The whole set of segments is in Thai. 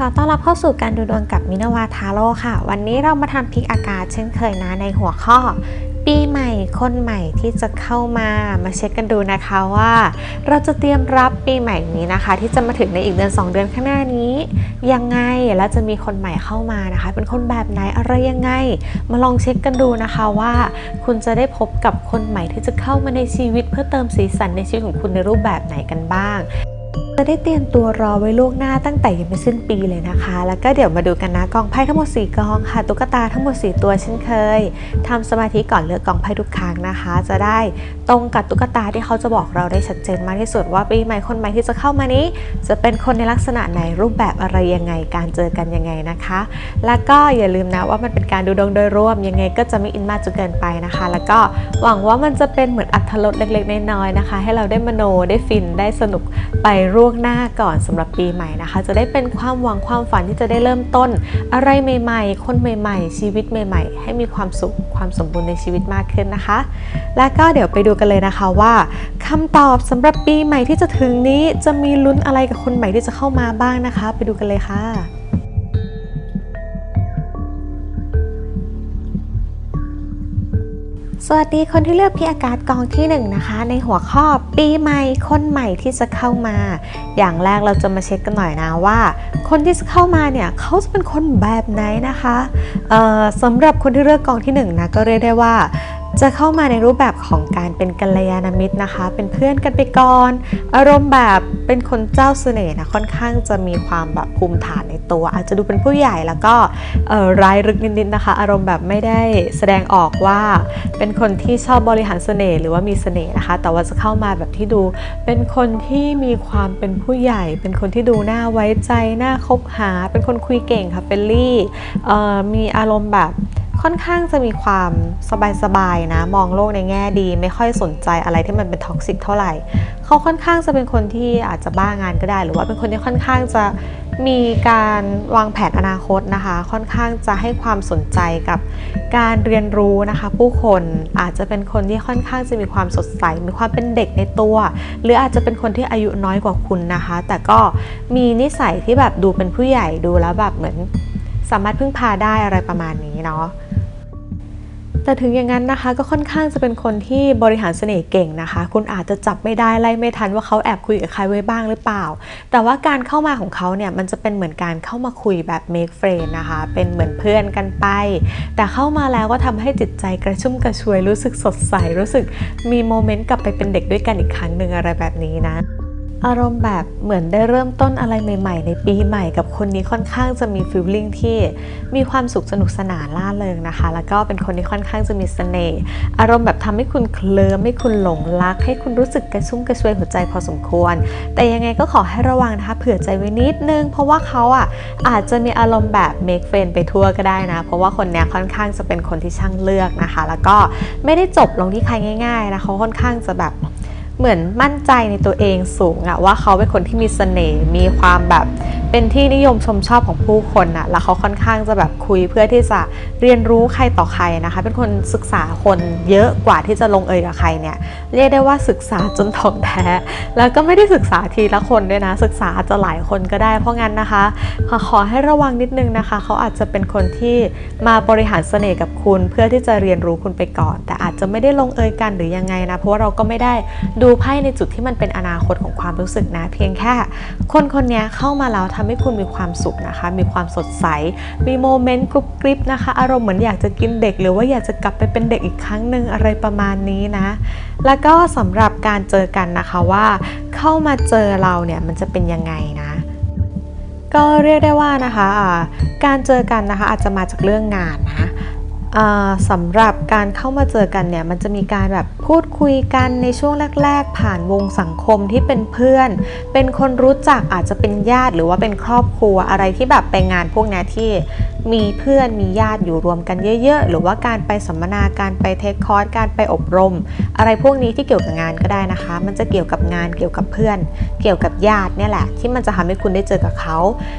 ขอต้อนรับเข้าสู่การดูดวงกับมินาวาทาโร่ค่ะ วันนี้เรามาทำพลิกอากาศเช่นเคยนะในหัวข้อ ปีใหม่คนใหม่ที่จะเข้ามามาเช็คกันดูนะคะว่า เราจะเตรียมรับปีใหม่นี้นะคะ ที่จะมาถึงในอีกเดือน 2 เดือนข้างหน้านี้ ยังไงแล้วจะมีคนใหม่เข้ามานะคะ เป็นคนแบบไหนอะไรยังไง มาลองเช็คกันดูนะคะว่า คุณจะได้พบกับคนใหม่ที่จะเข้ามาในชีวิตเพื่อเติมสีสันในชีวิตของคุณในรูปแบบไหนกันบ้าง จะได้เตรียมตัวรอไว้ล่วงหน้าตั้งแต่ยังไม่สิ้นปีเลยนะคะ แล้วก็เดี๋ยวมาดูกันนะกองไพ่ทั้งหมด 4กองค่ะ ตุ๊กตาทั้งหมด 4 ตัวเช่นเคยทำสมาธิก่อนเลือกกองไพ่ทุกครั้งนะคะ จะได้ตรงกับตุ๊กตาที่เขาจะบอกเราได้ชัดเจนมากที่สุดว่าปีใหม่คนใหม่ที่จะเข้ามานี้ จะเป็นคนในลักษณะไหนรูปแบบอะไรยังไง การเจอกันยังไงนะคะ แล้วก็อย่าลืมนะว่ามันเป็นการดูดวงโดยรวมยังไงก็จะไม่อินมากจนเกินไปนะคะ แล้วก็หวังว่ามันจะเป็นเหมือนอัธรสเล็กๆน้อยๆนะคะ ให้เราได้มโนได้ฟินได้สนุกไปร่ววงหน้าก่อนสำหรับปีใหม่นะคะ จะได้เป็นความหวังความฝันที่จะได้เริ่มต้น อะไรใหม่ๆ คนใหม่ๆ ชีวิตใหม่ ๆ ให้มีความสุขความสมบูรณ์ในชีวิตมากขึ้นนะคะ และก็เดี๋ยวไปดูกันเลยนะคะว่าคำตอบสำหรับปีใหม่ที่จะถึงนี้จะมีลุ้นอะไรกับคนใหม่ที่จะเข้ามาบ้างนะคะ ไปดูกันเลยค่ะ สวัสดีคนที่เลือกพี่อากาศกองที่1นงนะคะ ในหัวข้อปีใหม่คนใหม่ที่จะเข้ามา อย่างแรกเราจะมาเช็คกันหน่อยนะว่า คนที่จะเข้ามาเนี่ยเขาจะเป็นคนแบบไหนนะคะสำหรับคนที่เลือกกองที่1นงนะก็เรียกได้ว่า จะเข้ามาในรูปแบบของการเป็นกัลยาณมิตรนะคะ เป็นเพื่อนกันไปก่อน อารมณ์แบบเป็นคนเจ้าเสน่ห์นะค่อนข้างจะมีความแบบภูมิฐานในตัว อาจจะดูเป็นผู้ใหญ่แล้วก็ร้ายลึกนิดๆนะคะ อารมณ์แบบไม่ได้แสดงออกว่าเป็นคนที่ชอบบริหารเสน่ห์หรือว่ามีเสน่ห์นะคะ แต่ว่าจะเข้ามาแบบที่ดู เป็นคนที่มีความเป็นผู้ใหญ่ เป็นคนที่ดูน่าไว้ใจน่าคบหา เป็นคนคุยเก่งค่ะเฟลลี่มีอารมณ์แบบ ค่อนข้างจะมีความสบายๆนะ มองโลกในแง่ดี ไม่ค่อยสนใจอะไรที่มันเป็นท็อกซิกเท่าไหร่ เขาค่อนข้างจะเป็นคนที่อาจจะบ้างานก็ได้ หรือว่าเป็นคนที่ค่อนข้างจะมีการวางแผนอนาคตนะคะ ค่อนข้างจะให้ความสนใจกับการเรียนรู้นะคะ ผู้คนอาจจะเป็นคนที่ค่อนข้างจะมีความสดใส มีความเป็นเด็กในตัว หรืออาจจะเป็นคนที่อายุน้อยกว่าคุณนะคะ แต่ก็มีนิสัยที่แบบดูเป็นผู้ใหญ่ดูแล้วแบบเหมือน สามารถพึ่งพาได้อะไรประมาณนี้เนาะ แต่ถึงอย่างนั้นนะคะก็ค่อนข้างจะเป็นคนที่บริหารเสน่ห์เก่งนะคะ คุณอาจจะจับไม่ได้ไล่ไม่ทันว่าเขาแอบคุยกับใครไว้บ้างหรือเปล่า แต่ว่าการเข้ามาของเขาเนี่ยมันจะเป็นเหมือนการเข้ามาคุยแบบ make friend นะคะ เป็นเหมือนเพื่อนกันไป แต่เข้ามาแล้วก็ทำให้จิตใจกระชุ่มกระชวยรู้สึกสดใสรู้สึกมีโมเมนต์กลับไปเป็นเด็กด้วยกันอีกครั้งหนึ่งอะไรแบบนี้นะ อารมณ์แบบเหมือนได้เริ่มต้นอะไรใหม่ ๆ ในปีใหม่กับคนนี้ค่อนข้างจะมีฟีลลิ่งที่มีความสุขสนุกสนานล่าเริงนะคะ แล้วก็เป็นคนที่ค่อนข้างจะมีเสน่ห์อารมณ์แบบทำให้คุณเคลิ้มให้คุณหลงรัก ให้คุณรู้สึกกระชุ่มกระชวยหัวใจพอสมควร แต่ยังไงก็ขอให้ระวังนะคะเผื่อใจไว้นิดนึง เพราะว่าเขาอะอาจจะมีอารมณ์แบบ make friend ไปทั่วก็ได้นะ เพราะว่าคนนี้ค่อนข้างจะเป็นคนที่ช่างเลือกนะคะ แล้วก็ไม่ได้จบลงที่ใครง่าย ๆนะเขาค่อนข้างจะแบบ เหมือนมั่นใจในตัวเองสูงอะว่าเขาเป็นคนที่มีเสน่ห์มีความแบบเป็นที่นิยมชมชอบของผู้คนอะแล้วเขาค่อนข้างจะแบบคุยเพื่อที่จะเรียนรู้ใครต่อใครนะคะ เป็นคนศึกษาคนเยอะกว่าที่จะลงเอยกับใครเนี่ยเรียกได้ว่าศึกษาจนถ่องแท้ แล้วก็ไม่ได้ศึกษาทีละคนด้วยนะ ศึกษาจจะหลายคนก็ได้ เพราะงั้นนะคะ ขอขอให้ระวังนิดนึงนะคะ เขาอาจจะเป็นคนที่มาบริหารเสน่ห์กับคุณ เพื่อที่จะเรียนรู้คุณไปก่อน แต่อาจจะไม่ได้ลงเอยกันหรือยังไงนะเพราะว่าเราก็ไม่ได้ดูไพ่ในจุดที่มันเป็นอนาคตของความรู้สึกนะ เพียงแค่ คนคนนี้เข้ามาแล้วทำให้คุณมีความสุขนะคะ มีความสดใส มีโมเมนต์กรุบกริบนะคะ อารมณ์เหมือนอยากจะกินเด็ก หรือว่าอยากจะกลับไปเป็นเด็กอีกครั้งหนึ่งอะไรประมาณนี้นะ แล้วก็สำหรับการเจอกันนะคะว่าเข้ามาเจอเราเนี่ยมันจะเป็นยังไงนะก็เรียกได้ว่านะคะการเจอกันนะคะอาจจะมาจากเรื่องงานนะสำหรับการเข้ามาเจอกันเนี่ยมันจะมีการแบบ พูดคุยกันในช่วงแรก ๆ ผ่านวงสังคมที่เป็นเพื่อน เป็นคนรู้จักอาจจะเป็นญาติหรือว่าเป็นครอบครัวอะไรที่แบบไปงานพวกนี้ที่มีเพื่อนมีญาติอยู่รวมกันเยอะ ๆ หรือว่าการไปสัมมนาการไปเทคคอร์สการไปอบรม อะไรพวกนี้ที่เกี่ยวกับงานก็ได้นะคะ มันจะเกี่ยวกับงานเกี่ยวกับเพื่อน เกี่ยวกับญาติเนี่ยแหละ ที่มันจะทำให้คุณได้เจอกับเขา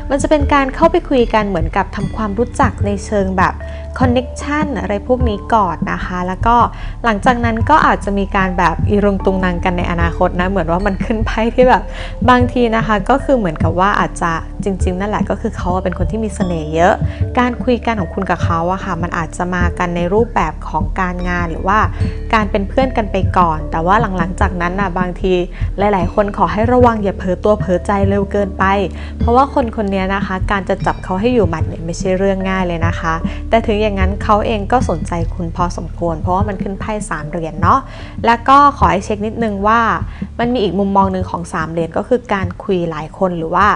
มันจะเป็นการเข้าไปคุยกันเหมือนกับทำความรู้จักในเชิงแบบคอนเน็กชันอะไรพวกนี้ก่อนนะคะ แล้วก็หลังจากนั้นก็อาจจจะมีการแบบอีรุงตุงนางกันในอนาคตนะเหมือนว่ามันขึ้นไพ่ที่แบบบางทีนะคะ ก็คือเหมือนกับว่าอาจจะจริง ๆ นั่นแหละก็คือเขาเป็นคนที่มีเสน่ห์เยอะ การคุยกันของคุณกับเขาอะค่ะ มันอาจจะมากันในรูปแบบของการงานหรือว่าการเป็นเพื่อนกันไปก่อน แต่ว่าหลังๆจากนั้นน่ะบางทีหลาย ๆ คนขอให้ระวังอย่าเผลอตัวเผลอใจเร็วเกินไป เพราะว่าคนคนนี้นะคะ การจะจับเขาให้อยู่หมัดเนี่ยไม่ใช่เรื่องง่ายเลยนะคะ แต่ถึงอย่างนั้นเขาเองก็สนใจคุณพอสมควร เพราะว่ามันขึ้นไพ่สามเหรียญเนาะแล้วก็ขอให้เช็คนิดนึงว่า มันมีอีกมุมมองหนึ่งของสามเหรียญก็คือการคุยหลายคนหรือว่า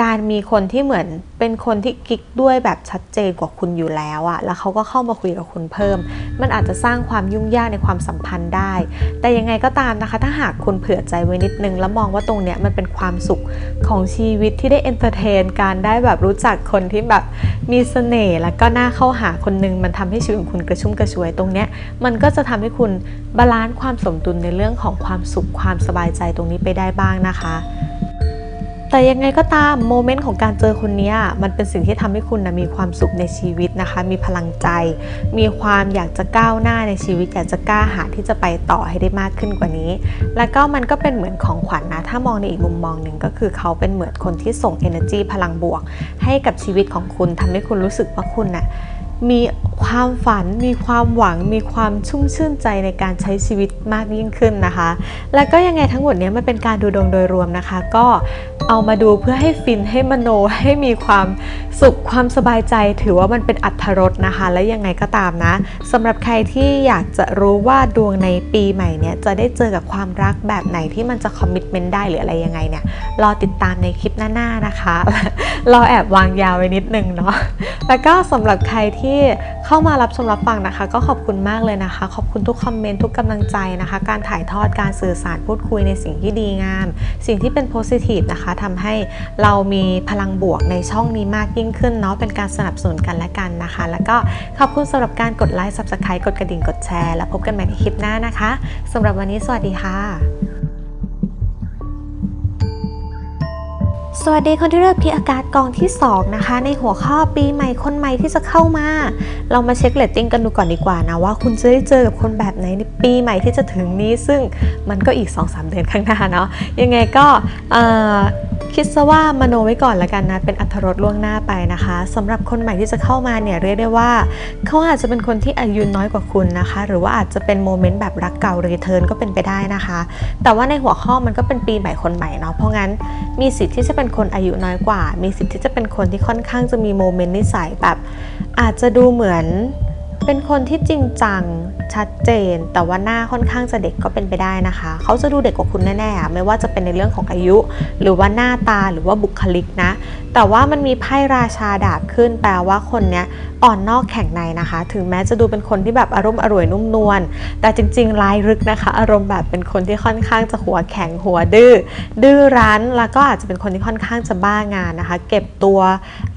การมีคนที่เหมือนเป็นคนที่กิ๊กด้วยแบบชัดเจนกว่าคุณอยู่แล้วอะแล้วเขาก็เข้ามาคุยกับคุณเพิ่ม มันอาจจะสร้างความยุ่งยากในความสัมพันธ์ได้ แต่ยังไงก็ตามนะคะ ถ้าหากคุณเผื่อใจไว้นิดนึง แล้วมองว่าตรงเนี้ยมันเป็นความสุขของชีวิตที่ได้เอนเตอร์เทนการได้แบบรู้จักคนที่แบบมีเสน่ห์แล้วก็น่าเข้าหาคนหนึงมันทำให้ชีวิตของคุณกระชุ่มกระชวยตรงเนี้ยมันก็จะทำให้คุณบาลานซ์ความสมดุลในเรื่องของความสุขความสบายใจตรงนี้ไปได้บ้างนะคะ แต่ยังไงก็ตามโมเมนต์ของการเจอคนนี้มันเป็นสิ่งที่ทำให้คุณนะมีความสุขในชีวิตนะคะ มีพลังใจ มีความอยากจะก้าวหน้าในชีวิต อยากจะกล้าหาที่จะไปต่อให้ได้มากขึ้นกว่านี้ แล้วก็มันก็เป็นเหมือนของขวัญนะถ้ามองในอีกมุมมองหนึ่งก็คือเขาเป็นเหมือนคนที่ส่ง energy พลังบวก ให้กับชีวิตของคุณทำให้คุณรู้สึกว่าคุณน่ะ มีความฝัน มีความหวัง มีความชุ่มชื่นใจในการใช้ชีวิตมากยิ่งขึ้นนะคะ แล้วก็ยังไงทั้งหมดนี้มันเป็นการดูดวงโดยรวมนะคะ ก็เอามาดูเพื่อให้ฟินให้มโนให้มีความสุขความสบายใจ ถือว่ามันเป็นอัธรสนะคะ และยังไงก็ตามนะสำหรับใครที่อยากจะรู้ว่าดวงในปีใหม่เนี่ยจะได้เจอกับความรักแบบไหนที่มันจะคอมมิชเมนต์ได้หรืออะไรยังไงเนี่ยรอติดตามในคลิปหน้าๆนะคะรอแอบวางยาวไว้นิดนึงเนาะแล้วก็สำหรับใครที่เข้ามารับชมรับฟังนะคะ ก็ขอบคุณมากเลยนะคะ ขอบคุณทุกคอมเมนต์ทุกกำลังใจนะคะ การถ่ายทอดการสื่อสารพูดคุยในสิ่งที่ดีงาม สิ่งที่เป็นโพสิทีฟนะคะทำให้เรามีพลังบวกในช่องนี้มากยิ่งขึ้นเนาะเป็นการสนับสนุนกันและกันนะคะ แล้วก็ขอบคุณสำหรับการกดไลค์ subscribe กดกระดิ่งกดแชร์ แล้วพบกันใหม่ในคลิปหน้านะคะสำหรับวันนี้สวัสดีค่ะ สวัสดีคนที่เลือกพีอากาศกองที่ 2 นะคะ ในหัวข้อปีใหม่คนใหม่ที่จะเข้ามา เรามาเช็คเลตติ้งกันดูก่อนดีกว่านะ ว่าคุณจะได้เจอกับคนแบบไหนในปีใหม่ที่จะถึงนี้ ซึ่งมันก็อีก 2-3 เดือนข้างหน้าเนาะยังไงก็คิดซะว่ามโนไว้ก่อนละกันนะ เป็นอัธรสล่วงหน้าไปนะคะสำหรับคนใหม่ที่จะเข้ามาเนี่ยเรียกได้ว่า เขาอาจจะเป็นคนที่อายุน้อยกว่าคุณนะคะ หรือว่าอาจจะเป็นโมเมนต์แบบรักเก่ารีเทิร์นก็เป็นไปได้นะคะ แต่ว่าในหัวข้อมันก็เป็นปีใหม่คนใหม่เนาะเพราะงั้นมีสิทธิ์ที่จะเป็น็นคนอายุน้อยกว่า มีสิทธิ์ที่จะเป็นคนที่ค่อนข้างจะมีโมเมนต์นิสัยแบบ อาจจะดูเหมือนเป็นคนที่จริงจังชัดเจน แต่ว่าหน้าค่อนข้างจะเด็กก็เป็นไปได้นะคะ เขาจะดูเด็กกว่าคุณแน่ๆอะไม่ว่าจะเป็นในเรื่องของอายุ หรือว่าหน้าตาหรือว่าบุคลิกนะ แต่ว่ามันมีไพ่ราชาดาบขึ้น แปลว่าคนเนี้ยอ่อนนอกแข็งในนะคะ ถึงแม้จะดูเป็นคนที่แบบอารมณ์อร่วยนุ่มนวลแต่จริงๆลายลึกนะคะ อารมณ์แบบเป็นคนที่ค่อนข้างจะหัวแข็งหัวดื้อดื้อรั้นแล้วก็อาจจะเป็นคนที่ค่อนข้างจะบ้างานนะคะ เก็บตัว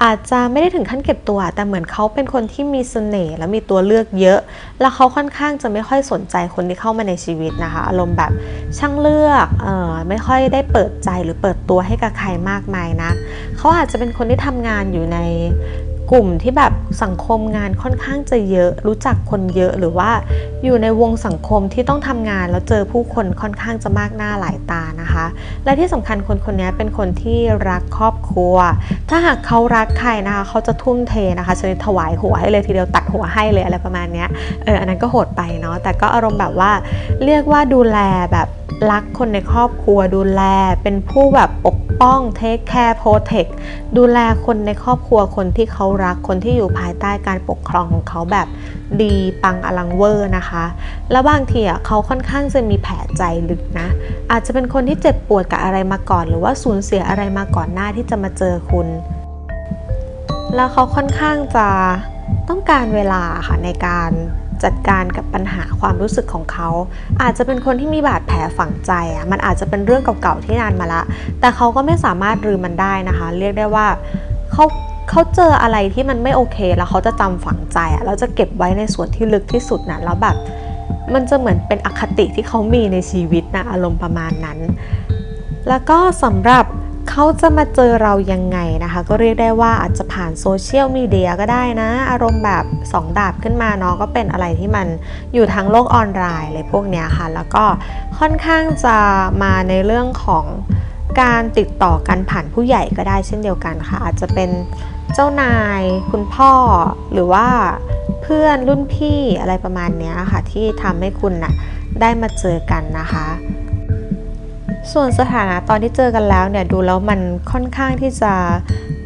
อาจจะไม่ได้ถึงขั้นเก็บตัว แต่เหมือนเขาเป็นคนที่มีเสน่ห์และมีตัวเลือกเยอะ แล้วเขาค่อนข้างจะไม่ค่อยสนใจคนที่เข้ามาในชีวิตนะคะ อารมณ์แบบช่างเลือกเออไม่ค่อยได้เปิดใจหรือเปิดตัวให้กับใครมากมายนะเขาอาจจะเป็นคนที่ทำงานอยู่ใน กลุ่มที่แบบสังคมงานค่อนข้างจะเยอะ รู้จักคนเยอะหรือว่าอยู่ในวงสังคมที่ต้องทำงานแล้วเจอผู้คนค่อนข้างจะมากหน้าหลายตานะคะ และที่สำคัญคนคนนี้เป็นคนที่รักครอบครัว ถ้าหากเขารักใครนะคะเขาจะทุ่มเทนะคะชนิดถวายหัวให้เลยทีเดียวตัดหัวให้เลยอะไรประมาณเนี้ยเอออันนั้นก็โหดไปเนาะแต่ก็อารมณ์แบบว่าเรียกว่าดูแลแบบรักคนในครอบครัวดูแลเป็นผู้แบบปกป้องเทคแคร์โปรเทคดูแลคนในครอบครัวคนที่เขารักคนที่อยู่ภายใต้การปกครองของเขาแบบดีปังอลังเวอร์นะคะ แล้วบางทีอะเขาค่อนข้างจะมีแผลใจลึกนะ อาจจะเป็นคนที่เจ็บปวดกับอะไรมาก่อน หรือว่าสูญเสียอะไรมาก่อนหน้าที่จะมาเจอคุณ แล้วเขาค่อนข้างจะต้องการเวลาค่ะในการ จัดการกับปัญหาความรู้สึกของเขา อาจจะเป็นคนที่มีบาดแผลฝังใจอะมันอาจจะเป็นเรื่องเก่าๆที่นานมาละ แต่เขาก็ไม่สามารถลืมมันได้นะคะ เรียกได้ว่าเขาเขาเจออะไรที่มันไม่โอเค แล้วเขาจะจำฝังใจอะแล้วจะเก็บไว้ในส่วนที่ลึกที่สุดนะแล้วแบบมันจะเหมือนเป็นอคติที่เขามีในชีวิตนะอารมณ์ประมาณนั้น แล้วก็สำหรับ เขาจะมาเจอเรายังไงนะคะ ก็เรียกได้ว่าอาจจะผ่านโซเชียลมีเดียก็ได้นะ อารมณ์แบบสองดาบขึ้นมาเนาะก็เป็นอะไรที่มันอยู่ทางโลกออนไลน์อะไรพวกเนี้ยค่ะ แล้วก็ค่อนข้างจะมาในเรื่องของการติดต่อกันผ่านผู้ใหญ่ก็ได้เช่นเดียวกันค่ะ อาจจะเป็นเจ้านายคุณพ่อหรือว่าเพื่อนรุ่นพี่อะไรประมาณเนี้ยค่ะ ที่ทำให้คุณน่ะได้มาเจอกันนะคะ ส่วนสถานะตอนที่เจอกันแล้วเนี่ยดูแล้วมันค่อนข้างที่จะ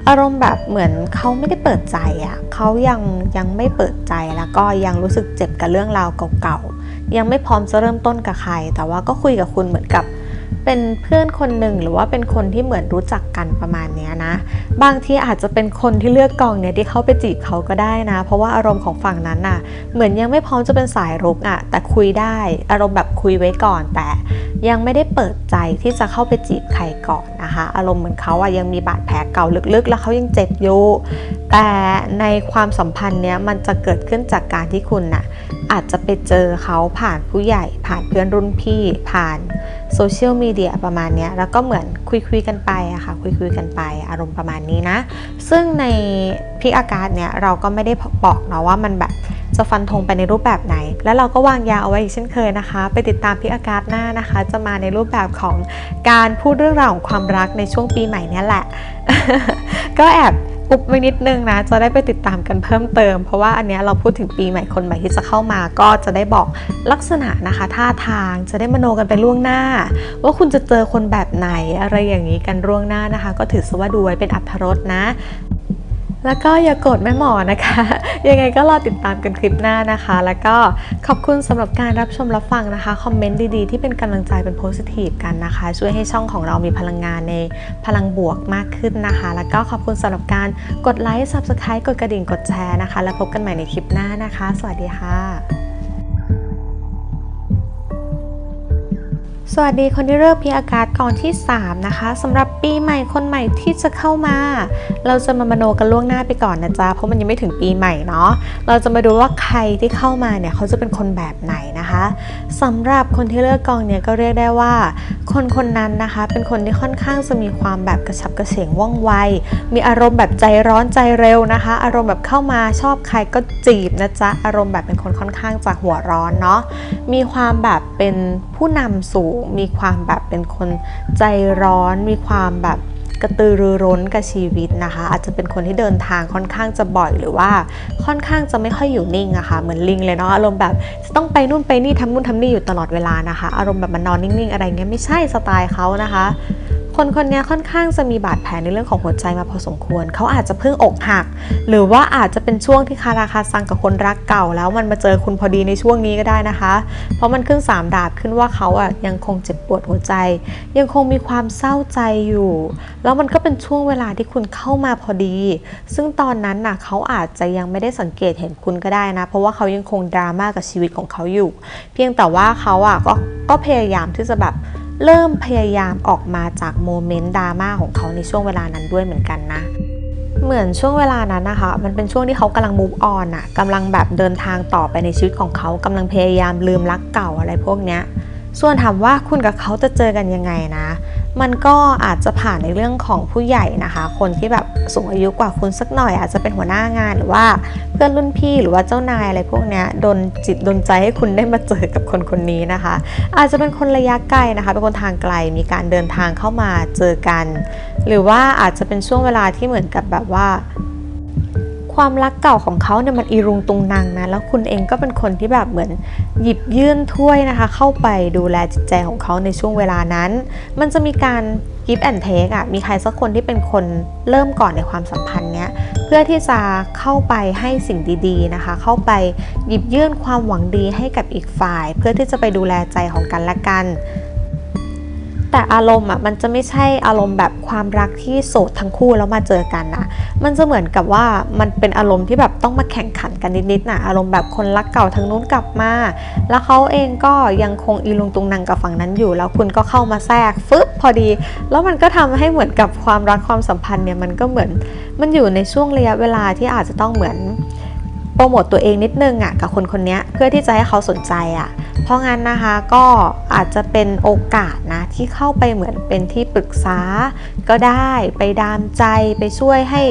อารมณ์แบบเหมือนเขาไม่ได้เปิดใจอะ่ะเขายังยังไม่เปิดใจแล้วก็ยังรู้สึกเจ็บกับเรื่องราวเก่าๆยังไม่พร้อมจะเริ่มต้นกับใคร แต่ว่าก็คุยกับคุณเหมือนกับเป็นเพื่อนคนหนึ่งหรือว่าเป็นคนที่เหมือนรู้จักกันประมาณนี้นะ บางทีอาจจะเป็นคนที่เลือกกองเนี่ยที่เข้าไปจีบเขาก็ได้นะ เพราะว่าอารมณ์ของฝั่งนั้นน่ะ เหมือนยังไม่พร้อมจะเป็นสายรุกอะ่ะแต่คุยได้อารมณ์แบบคุยไว้ก่อนแต่ ยังไม่ได้เปิดใจที่จะเข้าไปจีบใครก่อนนะคะ อารมณ์เหมือนเขาอะยังมีบาดแผลเก่าลึกๆ แล้วเขายังเจ็บอยู่ แต่ในความสัมพันธ์เนี้ยมันจะเกิดขึ้นจากการที่คุณน่ะอาจจะไปเจอเขาผ่านผู้ใหญ่ ผ่านเพื่อนรุ่นพี่ผ่านโซเชียลมีเดียประมาณเนี้ยแล้วก็เหมือนคุยคุยๆกันไปอะค่ะคุยคุยๆกันไปอารมณ์ประมาณนี้นะ ซึ่งในพิกอาการเนี่ยเราก็ไม่ได้บอกเนาะว่ามันแบบ จะฟันธงไปในรูปแบบไหน แล้วเราก็วางยาเอาไว้อีกเช่นเคยนะคะ ไปติดตามพิกอาการหน้านะคะ จะมาในรูปแบบของการพูดเรื่องราวของความรักในช่วงปีใหม่นี่ยแหละ ก็แอบอุบไว้นิดนึงนะ จะได้ไปติดตามกันเพิ่มเติม เพราะว่าอันนี้เราพูดถึงปีใหม่คนใหม่ที่จะเข้ามา ก็จะได้บอกลักษณะนะคะ ท่าทางจะได้มโนกันไปล่วงหน้า ว่าคุณจะเจอคนแบบไหนอะไรอย่างนี้กันล่วงหน้านะคะ ก็ถือซะว่าดูไว้เป็นอัธรสนะ แล้วก็อย่ากดแม่หมอนะคะ ยังไงก็รอติดตามกันคลิปหน้านะคะ แล้วก็ขอบคุณสำหรับการรับชมรับฟังนะคะ คอมเมนต์ดีๆ ที่เป็นกำลังใจเป็นโพสิทีฟกันนะคะ ช่วยให้ช่องของเรามีพลังงานในพลังบวกมากขึ้นนะคะ แล้วก็ขอบคุณสำหรับการกดไลค์ Subscribe กดกระดิ่งกดแชร์นะคะ แล้วพบกันใหม่ในคลิปหน้านะคะ สวัสดีค่ะ สวัสดีคนที่เลือกพีอากาศกองที่ 3 นะคะสำหรับปีใหม่คนใหม่ที่จะเข้ามา เราจะมามโนกันล่วงหน้าไปก่อนนะจ๊ะเพราะมันยังไม่ถึงปีใหม่เนาะเราจะมาดูว่าใครที่เข้ามาเนี่ยเขาจะเป็นคนแบบไหนนะคะสำหรับคนที่เลือกกองเนี่ยก็เรียกได้ว่า คนคนนั้นนะคะ เป็นคนที่ค่อนข้างจะมีความแบบกระฉับกระเฉงว่องไว มีอารมณ์แบบใจร้อนใจเร็วนะคะ อารมณ์แบบเข้ามาชอบใครก็จีบนะจ๊ะอารมณ์แบบเป็นคนค่อนข้างจะหัวร้อนเนาะมีความแบบเป็น ผู้นำสูงมีความแบบเป็นคนใจร้อน มีความแบบกระตือรือร้นกับชีวิตนะคะ อาจจะเป็นคนที่เดินทางค่อนข้างจะบ่อยหรือว่าค่อนข้างจะไม่ค่อยอยู่นิ่งอะคะ่ะเหมือนลิงเลยเนาะอารมณ์แบบจะต้องไปนู่นไปนี่ทำนู่นทำนี่อยู่ตลอดเวลานะคะ อารมณ์แบบมันนอนนิ่งๆ อะไรเงี้ยไม่ใช่สไตล์เขานะคะ คนคนนี้ค่อนข้างจะมีบาดแผลในเรื่องของหัวใจมาพอสมควร เขาอาจจะเพิ่งอกหัก หรือว่าอาจจะเป็นช่วงที่คาราคาซังกับคนรักเก่า แล้วมันมาเจอคุณพอดีในช่วงนี้ก็ได้นะคะ เพราะมันขึ้นสามดาบขึ้นว่าเขาอะยังคงเจ็บปวดหัวใจ ยังคงมีความเศร้าใจอยู่ แล้วมันก็เป็นช่วงเวลาที่คุณเข้ามาพอดี ซึ่งตอนนั้นน่ะเขาอาจจะยังไม่ได้สังเกตเห็นคุณก็ได้นะ เพราะว่าเขายังคงดราม่ากับชีวิตของเขาอยู่ เพียงแต่ว่าเขาอะก็ก็พยายามที่จะแบบ เริ่มพยายามออกมาจากโมเมนต์ดราม่าของเขาในช่วงเวลานั้นด้วยเหมือนกันนะเหมือนช่วงเวลานั้นนะคะ มันเป็นช่วงที่เขากำลังมูฟออนอะกำลังแบบเดินทางต่อไปในชีวิตของเขากำลังพยายามลืมรักเก่าอะไรพวกเนี้ย ส่วนถามว่าคุณกับเขาจะเจอกันยังไงนะ มันก็อาจจะผ่านในเรื่องของผู้ใหญ่นะคะ คนที่แบบสูงอายุกว่าคุณสักหน่อย อาจจะเป็นหัวหน้างานหรือว่าเพื่อนรุ่นพี่หรือว่าเจ้านายอะไรพวกเนี้ยดนจิตดนใจให้คุณได้มาเจอกับคนคนนี้นะคะ อาจจะเป็นคนระยะไกลนะคะเป็นคนทางไกลมีการเดินทางเข้ามาเจอกัน หรือว่าอาจจะเป็นช่วงเวลาที่เหมือนกับแบบว่า ความรักเก่าของเขาเนี่ยมันอีรุงตุงนางนะ แล้วคุณเองก็เป็นคนที่แบบเหมือนหยิบยื่นถ้วยนะคะ เข้าไปดูแลจิตใจของเขาในช่วงเวลานั้น มันจะมีการ give and take อะมีใครสักคนที่เป็นคนเริ่มก่อนในความสัมพันธ์เนี้ย เพื่อที่จะเข้าไปให้สิ่งดีๆนะคะ เข้าไปหยิบยื่นความหวังดีให้กับอีกฝ่าย เพื่อที่จะไปดูแลใจของกันและกัน แต่อารมณ์อะมันจะไม่ใช่อารมณ์แบบความรักที่โสดทั้งคู่แล้วมาเจอกันนะมันจะเหมือนกับว่ามันเป็นอารมณ์ที่แบบต้องมาแข่งขันกันนิดๆนะอารมณ์แบบคนรักเก่าทางนู้นกลับมา แล้วเขาเองก็ยังคงอีลุงตุงนางกับฝั่งนั้นอยู่ แล้วคุณก็เข้ามาแทรกฟึบพอดี แล้วมันก็ทำให้เหมือนกับความรักความสัมพันธ์เนี่ยมันก็เหมือนมันอยู่ในช่วงระยะเวลาที่อาจจะต้องเหมือน ปรโมตตัวเองนิดนึงอะกับคนคนนี้เพื่อที่จะให้เขาสนใจอะ เพราะงั้นนะคะก็อาจจะเป็นโอกาสนะที่เข้าไปเหมือนเป็นที่ปรึกษา ก็ได้ไปดามใจไปช่วยให้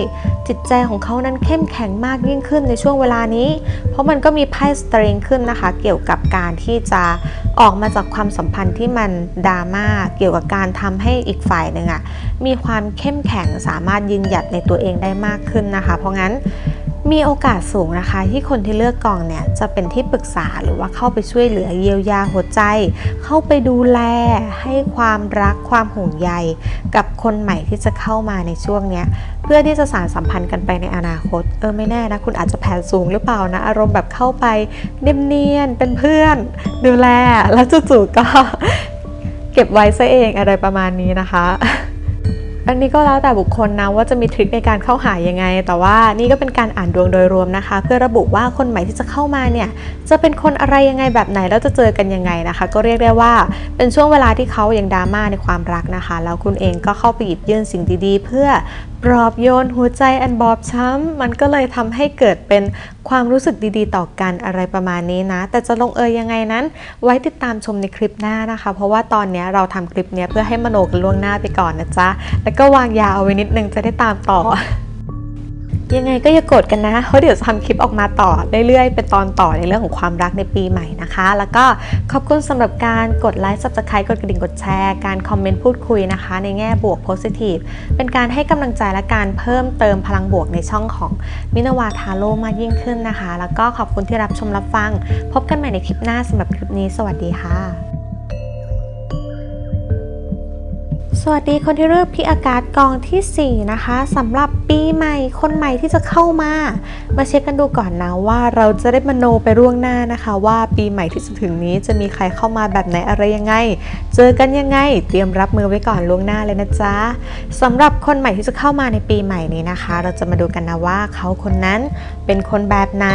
จิตใจของเขานั้นเข้มแข็งมากยิ่งขึ้นในช่วงเวลานี้ เพราะมันก็มีไพ่สตริงขึ้นนะคะ เกี่ยวกับการที่จะออกมาจากความสัมพันธ์ที่มันดราม่าเกี่ยวกับการทำให้อีกฝ่ายหนึ่งอะมีความเข้มแข็งสามารถยืนหยัดในตัวเองได้มากขึ้นนะคะ เพราะงั้น มีโอกาสสูงนะคะ ที่คนที่เลือกกองเนี่ยจะเป็นที่ปรึกษาหรือว่าเข้าไปช่วยเหลือเยียวยาหัวใจ เข้าไปดูแลให้ความรักความห่วงใย กับคนใหม่ที่จะเข้ามาในช่วงเนี้ยเพื่อที่จะสานสัมพันธ์กันไปในอนาคต เออไม่แน่นะ คุณอาจจะแผนสูงหรือเปล่านะ อารมณ์แบบเข้าไปเนียนๆเป็นเพื่อน ดูแลแล้วจู่ๆก็ เก็บไว้ซะเองอะไรประมาณนี้นะคะ อันนี้ก็แล้วแต่บุคคลนะว่าจะมีทริคในการเข้าหายังไง แต่ว่านี่ก็เป็นการอ่านดวงโดยรวมนะคะ เพื่อระบุว่าคนใหม่ที่จะเข้ามาเนี่ยจะเป็นคนอะไรยังไงแบบไหนแล้วจะเจอกันยังไงนะคะ ก็เรียกได้ว่าเป็นช่วงเวลาที่เขายังดราม่าในความรักนะคะ แล้วคุณเองก็เข้าไปหยิบยื่นสิ่งดีๆ เพื่อ ปลอบโยนหัวใจอันบอบช้ำ มันก็เลยทำให้เกิดเป็นความรู้สึกดีๆ ต่อกันอะไรประมาณนี้นะ แต่จะลงเอยยังไงนั้น ไว้ติดตามชมในคลิปหน้านะคะ เพราะว่าตอนเนี้ยเราทำคลิปเนี้ยเพื่อให้มโนกันล่วงหน้าไปก่อนนะจ๊ะ แล้วก็วางยาเอาไว้นิดนึงจะได้ตามต่อ ยังไงก็อย่าโกรธกันนะ เพราะเดี๋ยวจะทำคลิปออกมาต่อเรื่อยๆ เป็นตอนต่อในเรื่องของความรักในปีใหม่นะคะ แล้วก็ขอบคุณสำหรับการกดไลค์ subscribe กดกระดิ่งกดแชร์ การคอมเมนต์พูดคุยนะคะ ในแง่บวก positive เป็นการให้กำลังใจและการเพิ่มเติมพลังบวกในช่องของมินาวาทาโร่มากยิ่งขึ้นนะคะ แล้วก็ขอบคุณที่รับชมรับฟัง พบกันใหม่ในคลิปหน้าสำหรับคลิปนี้ สวัสดีค่ะ วัสดีคนที่เลือกพิอากาศกองทีสี่ 4 นะคะสำหรับปีใหม่คนใหม่ที่จะเข้ามา มาเช็คกันดูก่อนนะว่าเราจะได้มโนไปล่วงหน้านะคะ ว่าปีใหม่ที่จะถึงนี้จะมีใครเข้ามาแบบไหนอะไรยังไง เจอกันยังไง เตรียมรับมือไว้ก่อนล่วงหน้าเลยนะจ๊ะสำหรับคนใหม่ที่จะเข้ามาในปีใหม่นี้นะคะ เราจะมาดูกันนะว่าเขาคนนั้นเป็นคนแบบไหน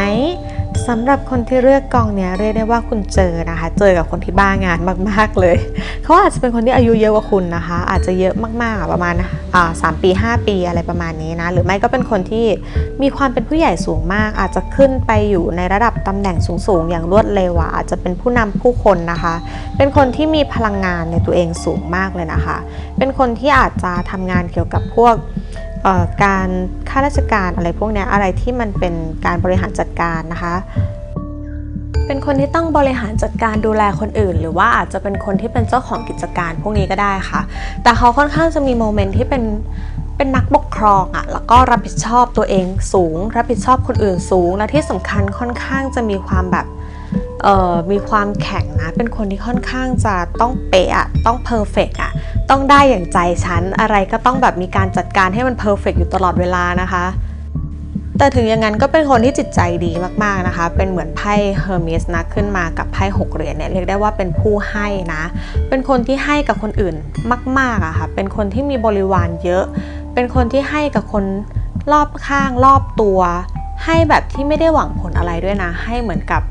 สำหรับคนที่เลือกกองเนี้ยเรียกได้ว่าคุณเจอนะคะ เจอกับคนที่บ้างานมาก ๆเลย เขาอาจจะเป็นคนที่อายุเยอะกว่าคุณนะคะ อาจจะเยอะมากๆประมาณสามปี 5 ปีอะไรประมาณนี้นะหรือไม่ก็เป็นคนที่มีความเป็นผู้ใหญ่สูงมาก อาจจะขึ้นไปอยู่ในระดับตำแหน่งสูงๆ อย่างรวดเร็วอะอาจจะเป็นผู้นำผู้คนนะคะ เป็นคนที่มีพลังงานในตัวเองสูงมากเลยนะคะ เป็นคนที่อาจจะทำงานเกี่ยวกับพวกการข้าราชการอะไรพวกนี้อะไรที่มันเป็นการบริหารจัดการนะคะ เป็นคนที่ต้องบริหารจัดการดูแลคนอื่น หรือว่าอาจจะเป็นคนที่เป็นเจ้าของกิจการพวกนี้ก็ได้ค่ะ แต่เขาค่อนข้างจะมีโมเมนต์ที่เป็นเป็นนักปกครองอะแล้วก็รับผิดชอบตัวเองสูง รับผิดชอบคนอื่นสูง และที่สำคัญค่อนข้างจะมีความแบบเอ่อมีความแข็งนะ เป็นคนที่ค่อนข้างจะต้องเป๊ะอะต้องเพอร์เฟกอะต้องได้อย่างใจฉัน อะไรก็ต้องแบบมีการจัดการให้มันเพอร์เฟกอยู่ตลอดเวลานะคะ แต่ถึงอย่างนั้นก็เป็นคนที่จิตใจดีมากๆนะคะ เป็นเหมือนไพ่เฮอร์มิสนะขึ้นมากับไพ่หกเหรียญเนี่ยเรียกได้ว่าเป็นผู้ให้นะ เป็นคนที่ให้กับคนอื่นมากๆอะค่ะ เป็นคนที่มีบริวารเยอะ เป็นคนที่ให้กับคนรอบข้างรอบตัว ให้แบบที่ไม่ได้หวังผลอะไรด้วยนะ ให้เหมือนกับ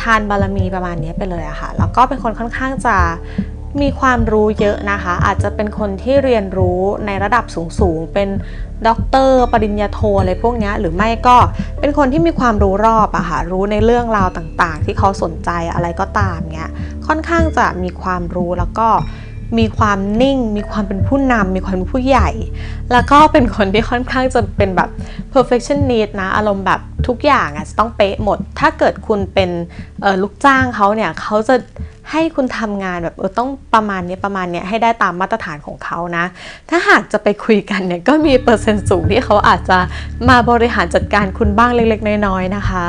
ทานบารมีประมาณนี้ไปเลยอะค่ะ แล้วก็เป็นคนค่อนข้างจะ มีความรู้เยอะนะคะ อาจจะเป็นคนที่เรียนรู้ในระดับสูงๆ เป็นด็อกเตอร์ปริญญาโทอะไรพวกเนี้ยหรือไม่ก็เป็นคนที่มีความรู้รอบอะค่ะรู้ในเรื่องราวต่างๆ ที่เขาสนใจอะไรก็ตามเนี้ยค่อนข้างจะมีความรู้แล้วก็มีความนิ่ง มีความเป็นผู้นำมีความเป็นผู้ใหญ่ แล้วก็เป็นคนที่ค่อนข้างจะเป็นแบบ perfectionist นะ อารมณ์แบบทุกอย่างอะจะต้องเป๊ะหมด ถ้าเกิดคุณเป็นลูกจ้างเขาเนี่ยเขาจะ ให้คุณทำงานแบบต้องประมาณนี้ประมาณนี้ให้ได้ตามมาตรฐานของเขานะ ถ้าหากจะไปคุยกันเนี่ยก็มีเปอร์เซ็นต์สูงที่เขาอาจจะมาบริหารจัดการคุณบ้างเล็ก ๆ น้อยๆนะคะ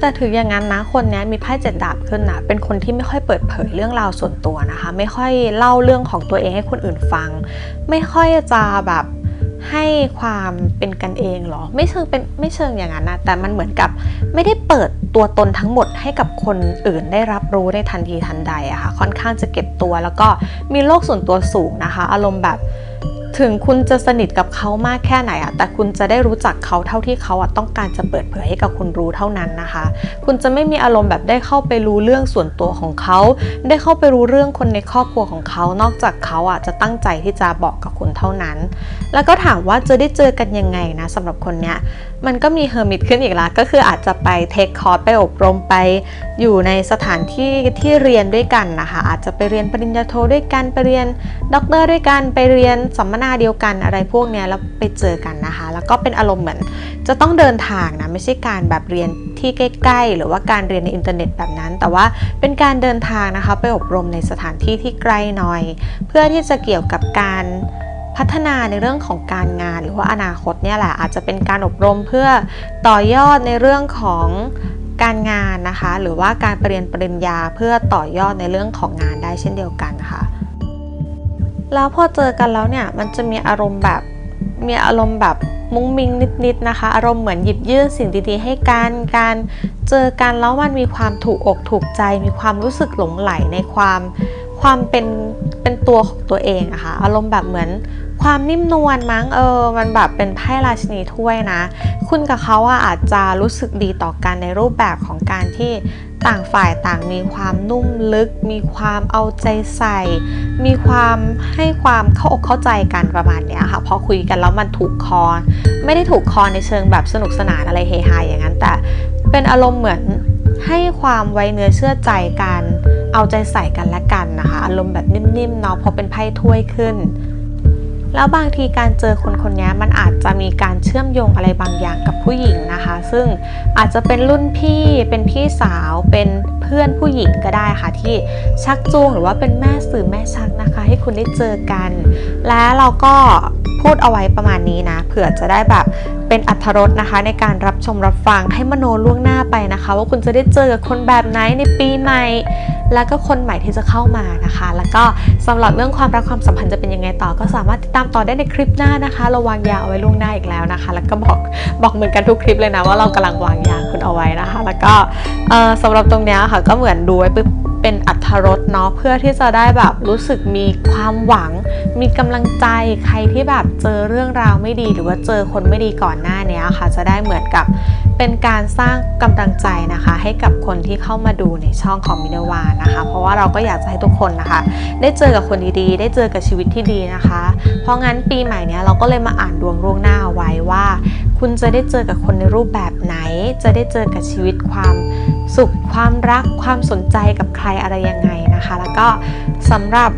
แต่ถึงอย่างนั้นนะคนนี้มีไพ่เจ็ดดาบขึ้นนะเป็นคนที่ไม่ค่อยเปิดเผยเรื่องราวส่วนตัวนะคะ ไม่ค่อยเล่าเรื่องของตัวเองให้คนอื่นฟัง ไม่ค่อยจะแบบ ให้ความเป็นกันเองหรอ ไม่เชิงเป็นไม่เชิงอย่างนั้นนะแต่มันเหมือนกับไม่ได้เปิดตัวตนทั้งหมดให้กับคนอื่นได้รับรู้ในทันทีทันใดอะค่ะค่อนข้างจะเก็บตัว แล้วก็มีโลกส่วนตัวสูงนะคะ อารมณ์แบบ ถึงคุณจะสนิทกับเขามากแค่ไหนอะแต่คุณจะได้รู้จักเขาเท่าที่เขาอะต้องการจะเปิดเผยให้กับคุณรู้เท่านั้นนะคะ คุณจะไม่มีอารมณ์แบบได้เข้าไปรู้เรื่องส่วนตัวของเขา ได้เข้าไปรู้เรื่องคนในครอบครัวของเขา นอกจากเขาอะจะตั้งใจที่จะบอกกับคุณเท่านั้น แล้วก็ถามว่าจะได้เจอกันยังไงนะสำหรับคนเนี้ย มันก็มีเฮอร์มิตขึ้นอีกละก็คืออาจจะไปเทคคอร์สไปอบรมไปอยู่ในสถานที่ที่เรียนด้วยกันนะคะ อาจจะไปเรียนปริญญาโทด้วยกันไปเรียนด็อกเตอร์ด้วยกันไปเรียนสัมมนาเดียวกันอะไรพวกเนี้ยแล้วไปเจอกันนะคะ แล้วก็เป็นอารมณ์เหมือน จะต้องเดินทางนะไม่ใช่การแบบเรียนที่ใกล้ๆ หรือว่าการเรียนในอินเทอร์เน็ตแบบนั้น แต่ว่าเป็นการเดินทางนะคะ ไปอบรมในสถานที่ที่ไกลหน่อย เพื่อที่จะเกี่ยวกับการ พัฒนาในเรื่องของการงานหรือว่าอนาคตเนี่ยแหละอาจจะเป็นการอบรมเพื่อต่อยอดในเรื่องของการงานนะคะ หรือว่าการไปเรียนปริญญาเพื่อต่อยอดในเรื่องของงานได้เช่นเดียวกันค่ะ แล้วพอเจอกันแล้วเนี่ยมันจะมีอารมณ์แบบมีอารมณ์แบบมุ้งมิงนิดๆนะคะ อารมณ์เหมือนหยิบยื่นสิ่งดีๆให้กันการเจอกันแล้วมันมีความถูกอกถูกใจ มีความรู้สึกหลงไหลในความความเป็นเป็นตัวของตัวเองอะคะ่ะอารมณ์แบบเหมือน ความนิ่มนวลมั้งเออ มันแบบเป็นไพ่ราชินีถ้วยนะ คุณกับเขาอะอาจจะรู้สึกดีต่อกันในรูปแบบของการที่ต่างฝ่ายต่างมีความนุ่มลึก มีความเอาใจใส่ มีความให้ความเข้าอกเข้าใจกันประมาณเนี้ยค่ะ พอคุยกันแล้วมันถูกคอ ไม่ได้ถูกคอในเชิงแบบสนุกสนานอะไรเฮฮาอย่างนั้น แต่เป็นอารมณ์เหมือนให้ความไว้เนื้อเชื่อใจกัน เอาใจใส่กันและกันนะคะ อารมณ์แบบนิ่มๆเนาะพอเป็นไพ่ถ้วยขึ้น แล้วบางทีการเจอคนคนนี้มันอาจจะมีการเชื่อมโยงอะไรบางอย่างกับผู้หญิงนะคะ ซึ่งอาจจะเป็นรุ่นพี่เป็นพี่สาวเป็นเพื่อนผู้หญิงก็ได้ค่ะ ที่ชักจูงหรือว่าเป็นแม่สื่อแม่ชักนะคะ ให้คุณได้เจอกัน และเราก็ พูดเอาไว้ประมาณนี้นะเผื่อจะได้แบบเป็นอัธรสนะคะ ในการรับชมรับฟังให้มโนล่วงหน้าไปนะคะ ว่าคุณจะได้เจอกับคนแบบไหนในปีใหม่ แล้วก็คนใหม่ที่จะเข้ามานะคะ แล้วก็สำหรับเรื่องความรักความสัมพันธ์จะเป็นยังไงต่อ ก็สามารถติดตามต่อได้ในคลิปหน้านะคะเราวางยาเอาไว้ล่วงหน้าอีกแล้วนะคะ แล้วก็บอกบอกเหมือนกันทุกคลิปเลยนะว่าเรากำลังวางยาคุณเอาไว้นะคะ แล้วก็เอ่อสำหรับตรงเนี้ยค่ะก็เหมือนดูไว้ปุ๊บ เป็นอัธรสเนาะเพื่อที่จะได้แบบรู้สึกมีความหวัง มีกำลังใจใครที่แบบเจอเรื่องราวไม่ดี หรือว่าเจอคนไม่ดีก่อนหน้านี้ค่ะ จะได้เหมือนกับเป็นการสร้างกำลังใจนะคะ ให้กับคนที่เข้ามาดูในช่องของมินวานะคะ เพราะว่าเราก็อยากจะให้ทุกคนนะคะ ได้เจอกับคนดีๆ ได้เจอกับชีวิตที่ดีนะคะ เพราะงั้นปีใหม่เนี้ยเราก็เลยมาอ่านดวงล่วงหน้าไว้ว่า คุณจะได้เจอกับคนในรูปแบบไหน จะได้เจอกับชีวิตความสุขความรักความสนใจกับใครอะไรยังไงนะคะ แล้วก็สำหรับ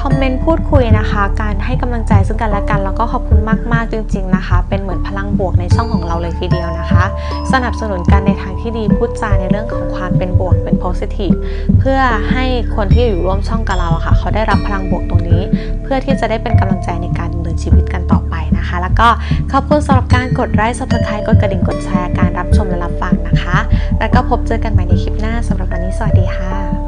คอมเมนต์พูดคุยนะคะ การให้กำลังใจซึ่งกันและกัน แล้วก็ขอบคุณมาก ๆ จริง ๆ นะคะ เป็นเหมือนพลังบวกในช่องของเราเลยทีเดียวนะคะ สนับสนุนกันในทางที่ดีพูดจาในเรื่องของความเป็นบวกเป็น positive เพื่อให้คนที่อยู่ร่วมช่องกับเราอะค่ะ เขาได้รับพลังบวกตรงนี้ เพื่อที่จะได้เป็นกำลังใจในการดำเนินชีวิตกันต่อ นะคะ แล้วก็ขอบคุณสำหรับการกดไลค์ subscribe กดกระดิ่งกดแชร์การรับชมและรับฟังนะคะ แล้วก็พบเจอกันใหม่ในคลิปหน้าสำหรับวันนี้สวัสดีค่ะ